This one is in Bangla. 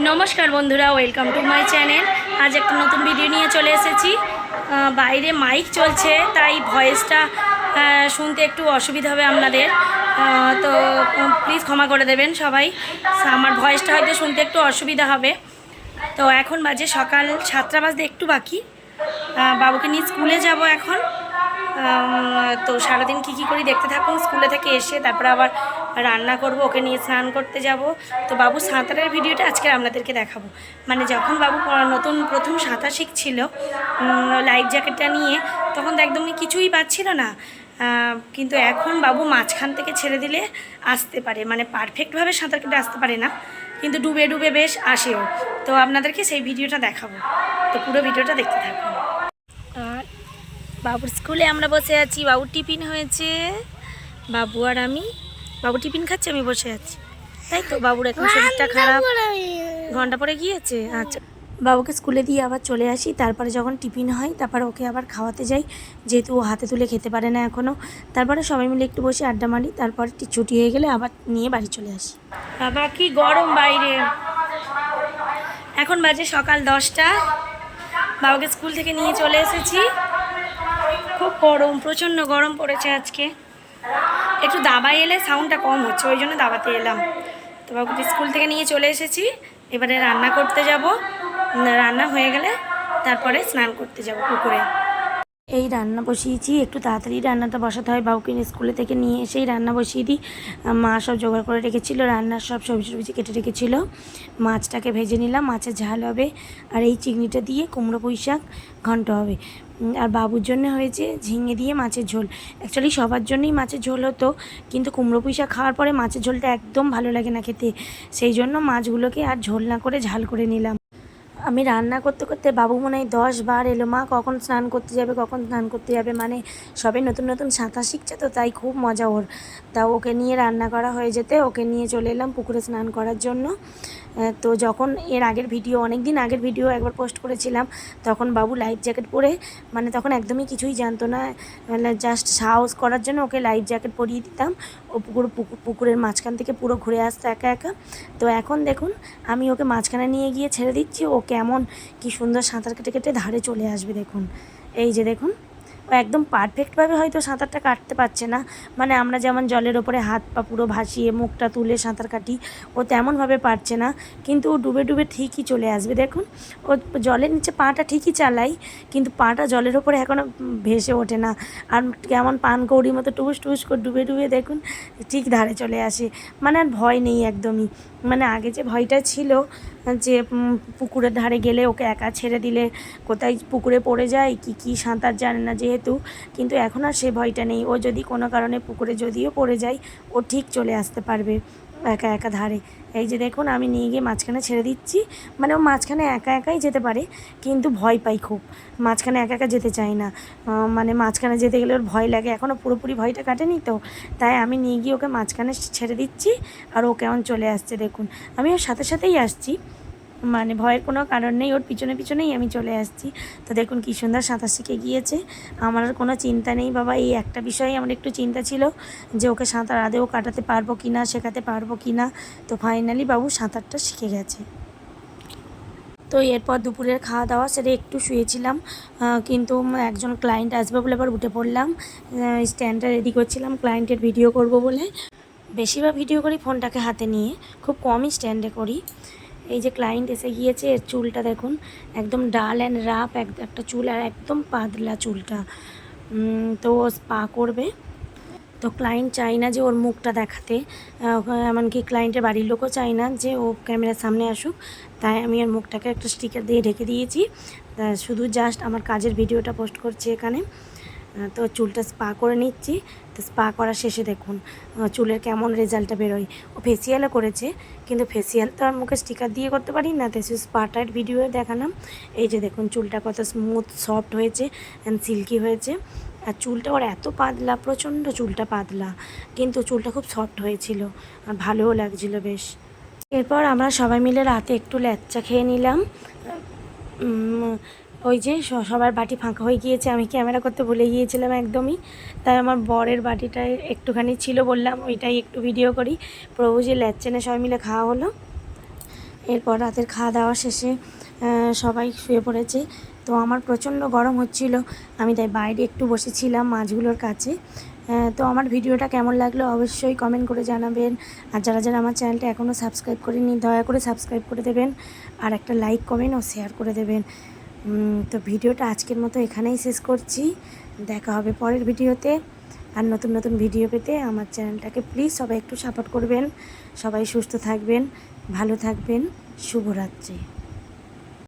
নমস্কার বন্ধুরা, ওয়েলকাম টু মাই চ্যানেল। আজ একটা নতুন ভিডিও নিয়ে চলে এসেছি। বাইরে মাইক চলছে, তাই ভয়েসটা শুনতে একটু অসুবিধা হবে আপনাদের তো প্লিজ ক্ষমা করে দেবেন সবাই। আমার ভয়েসটা হয়তো শুনতে একটু অসুবিধা হবে। তো, এখন বাজে সকাল সাতটা বাজতে একটু বাকি। বাবুকে নিয়ে স্কুলে যাব এখন। তো, সারাদিন কী কী করি দেখতে থাকুন, স্কুলে থেকে এসে, তারপরে আবার রান্না করব, ওকে নিয়ে স্নান করতে যাব। তো বাবু সাঁতারের ভিডিওটা আজকে আপনাদেরকে দেখাবো। মানে যখন বাবু নতুন প্রথম সাঁতার শিখছিল লাইফ জ্যাকেটটা নিয়ে, তখন তো একদমই কিছুই পাচ্ছিল না। কিন্তু এখন বাবু মাঝখান থেকে ছেড়ে দিলে আসতে পারে। মানে পারফেক্টভাবে সাঁতার কেটে আসতে পারে না, কিন্তু ডুবে ডুবে বেশ আসেও। তো আপনাদেরকে সেই ভিডিওটা দেখাবো। তো পুরো ভিডিওটা দেখতে থাকুন। আর বাবুর স্কুলে আমরা বসে আছি, বাবুর টিফিন হয়েছে। বাবু আর আমি বাবু টিফিন খাচ্ছে আমি বসে আছি। তাই তো বাবুর এখন শরীরটা খারাপ। ঘণ্টা পরে গিয়েছে? আচ্ছা। বাবুকে স্কুলে দিয়ে আবার চলে আসি তারপরে যখন টিফিন হয় তারপরে ওকে আবার খাওয়াতে যাই। যেহেতু ও হাতে তুলে খেতে পারে না এখনও তারপরে সবাই মিলে একটু বসে আড্ডা মারি তারপর একটু ছুটি হয়ে গেলে আবার নিয়ে বাড়ি চলে আসি। বাবা কি গরম বাইরে। এখন বাজে সকাল দশটা। বাবাকে স্কুল থেকে নিয়ে চলে এসেছি। খুব গরম প্রচণ্ড গরম পড়েছে আজকে। একটু দাবায় এলে সাউন্ডটা কম হচ্ছে, ওই জন্য দাবাতে এলাম। তো বাবুকে স্কুল থেকে নিয়ে চলে এসেছি, এবারে রান্না করতে যাব। রান্না হয়ে গেলে তারপরে স্নান করতে যাব পুকুরে। এই রান্না বসিয়েছি, একটু তাড়াতাড়ি রান্নাটা বসাতে হয়, বাবুকে স্কুলে থেকে নিয়ে এসেই রান্না বসিয়ে দিই। মা সব জোগাড় করে রেখেছিল, রান্নার সব সবজি সবজি কেটে রেখেছিল। মাছটাকে ভেজে নিলাম মাছের ঝাল হবে। আর এই চিংড়িটা দিয়ে কুমড়ো পুঁই শাক ঘন্ট হবে। আর বাবুর জন্য হয়েছে ঝিঙে দিয়ে মাছের ঝোল। অ্যাকচুয়ালি সবার জন্যই মাছের ঝোল হতো, কিন্তু কুমড়ো পুঁই শাক খাওয়ার পরে মাছের ঝোলটা একদম ভালো লাগে না খেতে। সেই জন্য মাছগুলোকে আর ঝোল না করে ঝাল করে নিলাম। আমি রান্না করতে করতে বাবু মনে হয় দশ বার এলো, মা, কখন স্নান করতে যাবে, কখন স্নান করতে যাবে? মানে সবে নতুন নতুন সাঁতার শিখছে তো, তাই খুব মজা ওর। তা ওকে নিয়ে রান্না করা হয়ে যেতে, ওকে নিয়ে চলে এলাম পুকুরে স্নান করার জন্য। তো যখন এর আগের ভিডিও অনেক দিন আগের ভিডিও একবার পোস্ট করেছিলাম, তখন বাবু লাইফ জ্যাকেট পরে মানে তখন একদমই কিছুই জানতো না। জাস্ট সাহস করার জন্য ওকে লাইফ জ্যাকেট পরিয়ে দিতাম। ও পুকুর, পুকুর- পুকুরের মাঝখান থেকে পুরো ঘুরে আসতো একা একা। তো এখন দেখুন, আমি ওকে মাঝখানে নিয়ে গিয়ে ছেড়ে দিচ্ছি। ও কেমন, কি সুন্দর সাঁতার কেটে কেটে ধারে চলে আসবে দেখুন। এই যে দেখুন একদম পারফেক্টভাবে হয়তো সাঁতারটা কাটতে পারছে না। মানে আমরা যেমন জলের ওপরে হাত পা পুরো ভাসিয়ে মুখটা তুলে সাঁতার কাটি, ও তেমনভাবে পারছে না। কিন্তু ও ডুবে ডুবে ঠিকই চলে আসবে। দেখুন, ও জলের নিচে পাটা ঠিকই চালাই, কিন্তু পাটা জলের ওপরে এখনও ভেসে ওঠে না। আর কেমন পান কৌড়ির মতো টুস টুস করে ডুবে ডুবে দেখুন, ঠিক ধারে চলে আসে। মানে আর ভয় নেই একদমই। মানে আগে যে ভয়টা ছিল যে পুকুরের ধারে গেলে ওকে একা ছেড়ে দিলে কোথায় পুকুরে পড়ে যায়, কি কি সাঁতার জানে না যেহেতু। কিন্তু এখন আর সে ভয়টা নেই। ও যদি কোনো কারণে পুকুরে যদিও পড়ে যায়, ও ঠিক চলে আসতে পারবে। একা একা ধারে। এই যে দেখুন, আমি নিয়ে গিয়ে মাঝখানে ছেড়ে দিচ্ছি। মানে ও মাঝখানে একা একাই যেতে পারে, কিন্তু ভয় পাই খুব। মাঝখানে একা একা যেতে চাই না। মানে মাঝখানে যেতে গেলে ওর ভয় লাগে। এখনও পুরোপুরি ভয়টা কাটেনি তো। তাই আমি নিয়ে গিয়ে ওকে মাঝখানে ছেড়ে দিচ্ছি, আর ও কেমন চলে আসছে দেখুন। আমি ওর সাথে সাথেই আসছি। মানে ভয়ের কোনো কারণ নেই, ওর পিছনে পিছনেই আমি চলে আসছি। তো দেখুন কী সুন্দর সাঁতার শিখে গিয়েছে। আমার কোনো চিন্তা নেই বাবা, এই একটা বিষয়ে আমার একটু চিন্তা ছিল যে ওকে সাঁতার আদেও কাটাতে পারব কি না শেখাতে পারব কি না তো ফাইনালি বাবু সাঁতারটা শিখে গেছে। তো এরপর দুপুরের খাওয়া দাওয়া সেটা একটু শুয়েছিলাম কিন্তু একজন ক্লায়েন্ট আসবে বলে আবার উঠে পড়লাম। স্ট্যান্ডটা রেডি করছিলাম ক্লায়েন্টের ভিডিও করব বলে। বেশিরভাগ ভিডিও করি ফোনটাকে হাতে নিয়ে, খুব কমই স্ট্যান্ডে করি। এই যে ক্লায়েন্ট এসে গিয়েছে, এর চুলটা দেখুন, একদম ডাল অ্যান্ড রাফ একটা চুল আর একদম পাতলা চুলটা। তো স্পা করবে। তো ক্লায়েন্ট চাই না যে ওর মুখটা দেখাতে। এমনকি ক্লায়েন্টের বাড়ির লোকও চায় না যে ও ক্যামেরার সামনে আসুক। তাই আমি ওর মুখটাকে একটা স্টিকার দিয়ে ঢেকে দিয়েছি। শুধু জাস্ট আমার কাজের ভিডিওটা পোস্ট করছি এখানে। তো চুলটা স্পা করে নিচ্ছি। তো স্পা করা শেষে দেখুন চুলের কেমন রেজাল্টটা বেরোয়। ও ফেসিয়ালও করেছে, কিন্তু ফেসিয়াল তো আর মুখে স্টিকার দিয়ে করতে পারি না তো স্পাটার ভিডিও দেখালাম। এই যে দেখুন, চুলটা কত স্মুথ সফট হয়েছে অ্যান্ড সিল্কি হয়েছে। আর চুলটা ওর এত পাতলা, প্রচণ্ড চুলটা পাতলা, কিন্তু চুলটা খুব সফট হয়েছিল, আর ভালোও লাগছিল বেশ। এরপর আমরা সবাই মিলে রাতে একটু ল্যাচ্চা খেয়ে নিলাম। ওই যে সবার বাটি ফাঁকা হয়ে গিয়েছে, আমি ক্যামেরা করতে ভুলে গিয়েছিলাম একদমই। তাই আমার বরের বাটিটায় একটুখানি ছিল বললাম, ওইটাই একটু ভিডিও করি। প্রভু যে ল্যাচ্চেনে সবাই মিলে খাওয়া হলো। এরপর রাতের খাওয়া দাওয়া শেষে সবাই শুয়ে পড়েছে। তো আমার প্রচণ্ড গরম হচ্ছিল, আমি তাই বাইরে একটু বসেছিলাম মাছগুলোর কাছে। তো আমার ভিডিওটা কেমন লাগল অবশ্যই কমেন্ট করে জানাবেন। আর যারা যারা আমার চ্যানেলটা এখনও সাবস্ক্রাইব করেনি দয়া করে সাবস্ক্রাইব করে দেবেন। আর একটা লাইক কমেন্ট ও শেয়ার করে দেবেন। তো ভিডিওটা আজকের মতো এখানেই শেষ করছি। দেখা হবে পরের ভিডিওতে। আর নতুন নতুন ভিডিও পেতে আমার চ্যানেলটাকে প্লিজ সবাই একটু সাপোর্ট করবেন। সবাই সুস্থ থাকবেন, ভালো থাকবেন। শুভরাত্রি।